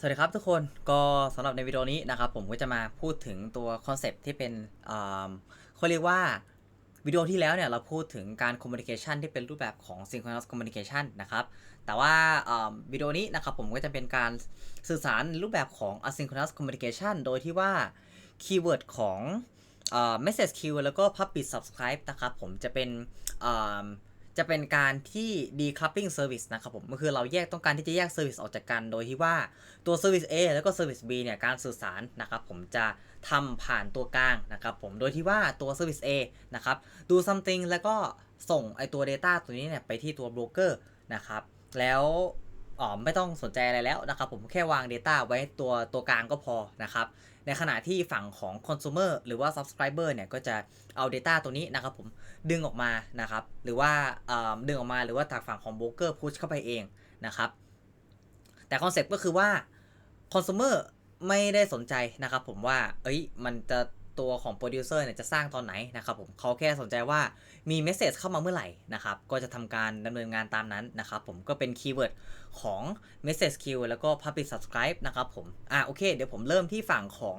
สวัสดีครับทุกคนก็สำหรับในวิดีโอนี้นะครับผมก็จะมาพูดถึงตัวคอนเซปที่เป็นเขาเรียกว่าวิดีโอที่แล้วเนี่ยเราพูดถึงการคอมมูนิเคชันที่เป็นรูปแบบของ synchronous communication นะครับแต่ว่าวิดีโอนี้นะครับผมก็จะเป็นการสื่อสารรูปแบบของ asynchronous communication โดยที่ว่าคีย์เวิร์ดของ message queue แล้วก็ public subscribe นะครับผมจะเป็น จะเป็นการที่ decoupling service นะครับผมก็คือเราแยกต้องการที่จะแยก service ออกจากกัน โดยที่ว่าตัว service A แล้วก็ service B เนี่ยการสื่อสารนะครับผมจะทำผ่านตัวกลางนะครับผมโดยที่ว่าตัว service A นะครับดู something แล้วก็ส่งไอตัว data ตัวนี้เนี่ยไปที่ตัว broker นะครับแล้วอ๋อไม่ต้องสนใจอะไรแล้วนะครับผมแค่วาง data ไว้ตัวตัวกลางก็พอนะครับ ในขณะที่ฝั่งของ consumer หรือว่า subscriber เนี่ยก็จะเอา data ตัวนี้นะครับผมดึงออกมานะครับหรือว่าเอ่อดึงออกมาหรือว่าจากฝั่งของโบรกเกอร์พุชเข้าไปเองนะครับแต่คอนเซ็ปต์ก็คือว่าคอน sumer ไม่ได้สนใจนะครับผมว่า เอ้ย มันจะ ตัวของโปรดิวเซอร์เนี่ยจะสร้างตอนไหนนะครับผมเขาแค่สนใจว่ามีเมสเซจเข้ามาเมื่อไหร่นะครับก็จะทำการดำเนินงานตามนั้นนะครับผมก็เป็นคีย์เวิร์ดของ message queue แล้วก็ public subscribe นะครับผมอะโอเค เดี๋ยวผมเริ่มที่ฝั่งของ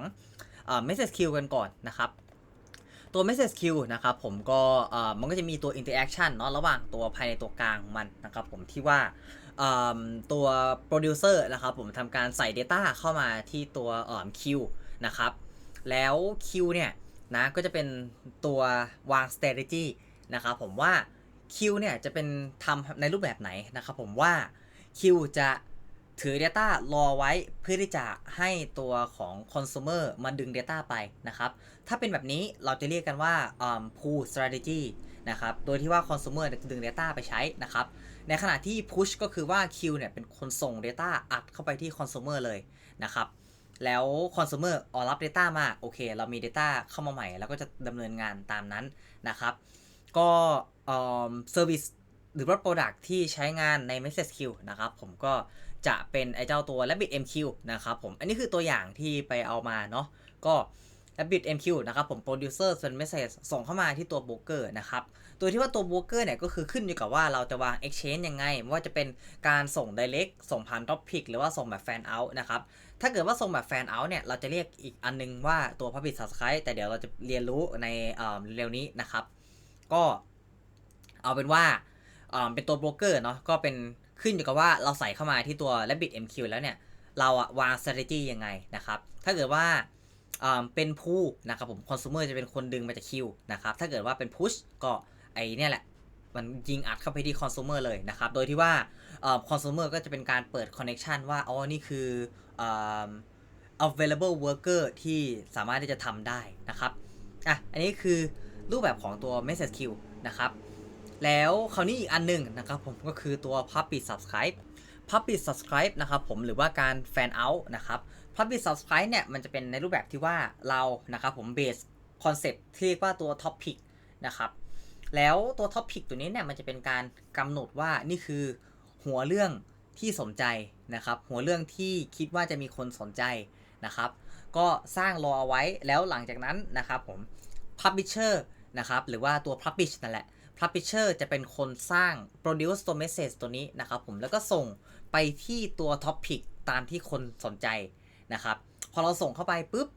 เอ่อ message queue กันก่อนนะครับตัว message queue นะครับผมก็เอ่อมันก็จะมีตัว interaction เนาะระหว่างตัวภายในตัวกลางมันนะครับผมที่ว่าเอิ่มตัว producer นะครับผมทำการใส่ data เข้ามาที่ตัวเอ่อ queue นะครับ แล้ว queue เนี่ยนะก็จะเป็นตัววาง strategy นะครับผมว่า queue เนี่ยจะเป็นทำในรูปแบบไหนนะครับผมว่า queue จะถือ Data รอไว้เพื่อที่จะให้ตัวของ consumer มาดึง Data ไปนะครับ ถ้าเป็นแบบนี้เราจะเรียกกันว่า pool strategy นะครับ โดยที่ว่า consumer จะดึง Data ไปใช้นะครับ ในขณะที่ push ก็คือว่า Q เนี่ยเป็นคนส่ง Data อัดเข้าไปที่ consumer เลยนะครับ แล้วคอน sumer ออรับ Data มาโอเค เรามี Data เข้ามาใหม่ แล้วก็จะดำเนินงานตามนั้นนะครับ ก็เอ่อ service หรือว่า product ที่ใช้งานใน message queue นะครับผมก็จะเป็นไอเจ้าตัว Rabbit MQ นะครับผม อันนี้คือตัวอย่างที่ไปเอามาเนาะก็ Rabbit MQ นะครับผม producer ส่วน message ส่งเข้ามาที่ตัว broker นะครับโดยที่ว่าตัว broker เนี่ยก็คือขึ้นอยู่กับว่าเราจะวาง exchange ยังไงไม่ว่าจะเป็นการส่ง direct ส่งผ่าน topic หรือว่าส่งแบบ fan out นะครับถ้าเกิดว่าส่งแบบ fan out เนี่ยเราจะเรียกอีกอันนึงว่าตัว public subscribe แต่เดี๋ยวเราจะเรียนรู้ในเร็วนี้นะครับ ก็เอาเป็นว่าเอ่อเป็นตัวโบรกเกอร์เนาะก็เป็นขึ้นอยู่กับว่าเราใส่เข้ามาที่ตัว Rabbit MQ แล้วเนี่ย เราอะวาง strategy ยังไงนะครับ ถ้าเกิดว่า เป็นผู้นะครับผม consumer จะเป็นคนดึงมาจากคิวนะครับถ้าเกิดว่าเป็น push ก็ไอเนี่ยแหละมันยิงอัดเข้าไปที่ consumer เลยนะครับ โดยที่ว่าเอ่อ consumer ก็จะเป็นการเปิด connection ว่าอ๋อนี่คือเอ่อ available worker ที่สามารถที่จะทำได้นะครับอะอันนี้คือรูปแบบของตัว message queue นะครับแล้วคราวนี้อีกอันหนึ่งนะครับผมก็คือตัว public subscribe public subscribe นะครับผมหรือว่าการ fan out นะครับ public subscribe เนี่ยมันจะเป็นในรูปแบบที่ว่าเรานะครับผม base concept ที่เรียกว่าตัว topic นะครับแล้วตัว topic ตัวนี้เนี่ยมันจะเป็นการกำหนดว่านี่คือหัวเรื่องที่สนใจนะครับ หัวเรื่องที่คิดว่าจะมีคนสนใจนะครับ ก็สร้างรอเอาไว้แล้วหลังจากนั้นนะครับผม publisher นะครับหรือว่าตัว publish นั่นแหละ publisher จะเป็นคนสร้าง produce ตัว message ตัวนี้นะครับผมแล้วก็ส่งไปที่ตัว topic ตามที่คนสนใจ นะครับ พอเราส่งเข้าไปปุ๊บ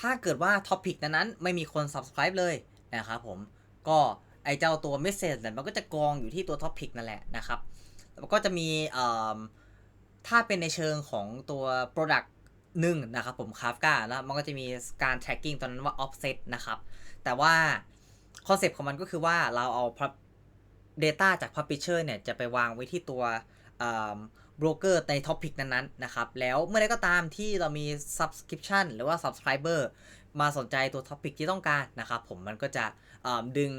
ถ้าเกิดว่า topic นั้นๆไม่มีคน subscribe เลยนะครับผม ก็ไอเจ้าตัว message เนี่ยมันก็จะกองอยู่ที่ตัว topic นั่นแหละนะครับแล้วก็จะมีเอ่อถ้าเป็นในเชิงของตัว product หนึ่งนะครับผม Kafka แล้วมันก็จะมีการ tracking ตอนนั้นว่า offset นะครับ แต่ว่าคอนเซปต์ของมันก็คือว่าเราเอา data จาก publisher เนี่ย จะไปวางไว้ที่ตัว บรกเกอร์ใน topic นั้นๆนะครับ แล้วเมื่อใดก็ตามที่เรามี subscription หรือว่า subscriber มาสนใจตัว topic ที่ต้องการนะครับผมมันก็จะดึง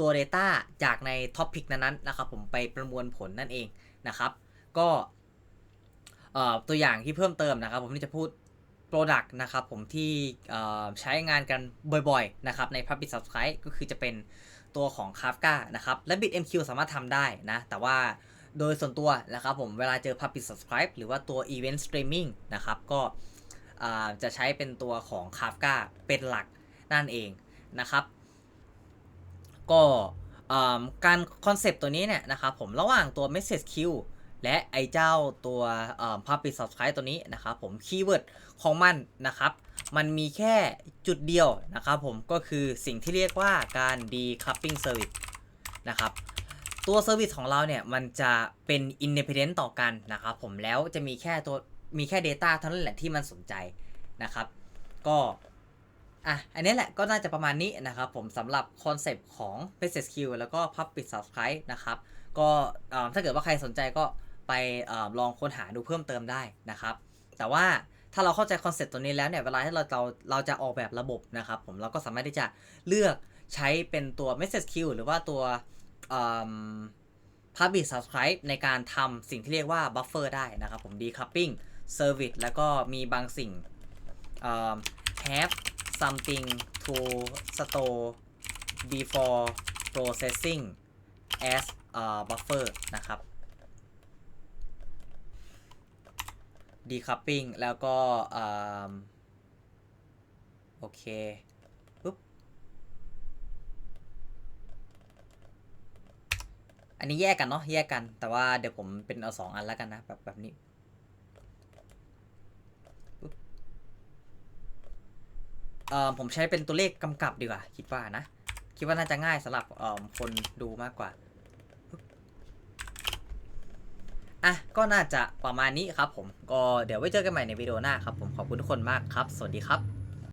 ตัว data จากใน topic นั้นๆนะครับผมไปประมวลผลนั่นเองนะครับ ก็ตัวอย่างที่เพิ่มเติมนะครับ ผมที่จะพูด Product นะครับผมที่ใช้งานกันบ่อยๆนะครับใน Public Subscribe ก็คือจะเป็นตัวของ Kafka นะครับและ BitMQ สามารถทำได้นะ แต่ว่า โดยส่วนตัวนะครับผมเวลาเจอ Public Subscribe หรือว่าตัว Event Streaming นะครับก็จะใช้เป็นตัวของ Kafka เป็นหลักนั่นเองนะครับ ก็การคอนเซปต์ตัวนี้เนี่ยนะครับผมระหว่างตัว Message Queue และไอเจ้าตัวเอ่อ public subscribe ตัวนี้นะครับผมคีย์เวิร์ดของมันนะครับ มันมีแค่จุดเดียวนะครับผมก็คือสิ่งที่เรียกว่าการ decoupling service นะครับ ตัวเซอร์วิสของเราเนี่ยมันจะเป็น independent ต่อกันนะครับผมแล้วจะมีแค่ตัวมีแค่ Data เท่านั้นแหละที่มันสนใจนะครับ ก็อะอันนี้แหละก็น่าจะประมาณนี้นะครับผมสำหรับคอนเซปต์ของ Message Queue แล้วก็ Public Subscribe นะครับ ก็ถ้าเกิดว่าใครสนใจก็ไปอลองค้นหาดูเพิ่มเติมได้นะครับ แต่ว่าถ้าเราเข้าใจคอนเซปต์ตัวนี้แล้วเนี่ยเวลาที่เราเราเราจะออกแบบระบบนะครับผมเราก็สามารถที่จะเลือกใช้เป็นตัว Message Queue หรือว่าตัว เอิ่ม Public Subscribe ในการทำสิ่งที่เรียกว่า Buffer ได้นะครับผม Decoupling Service แล้วก็มีบางสิ่งเอิ่ม have something to store before processing as a buffer นะครับ decoupling แล้วก็เออโอเคปุ๊บ อันนี้แยกกันเนาะแยกกัน แต่ว่าเดี๋ยวผมเป็นเอาสองอันแล้วกันนะแบบแบบนี้เอ่อผมใช้เป็นตัวเลขกำกับดีกว่า คิดว่านะ คิดว่าน่าจะง่ายสำหรับเอ่อคนดูมากกว่าอะก็น่าจะประมาณนี้ครับผมก็เดี๋ยวไว้เจอกันใหม่ในวิดีโอหน้าครับผมขอบคุณทุกคนมากครับ สวัสดีครับ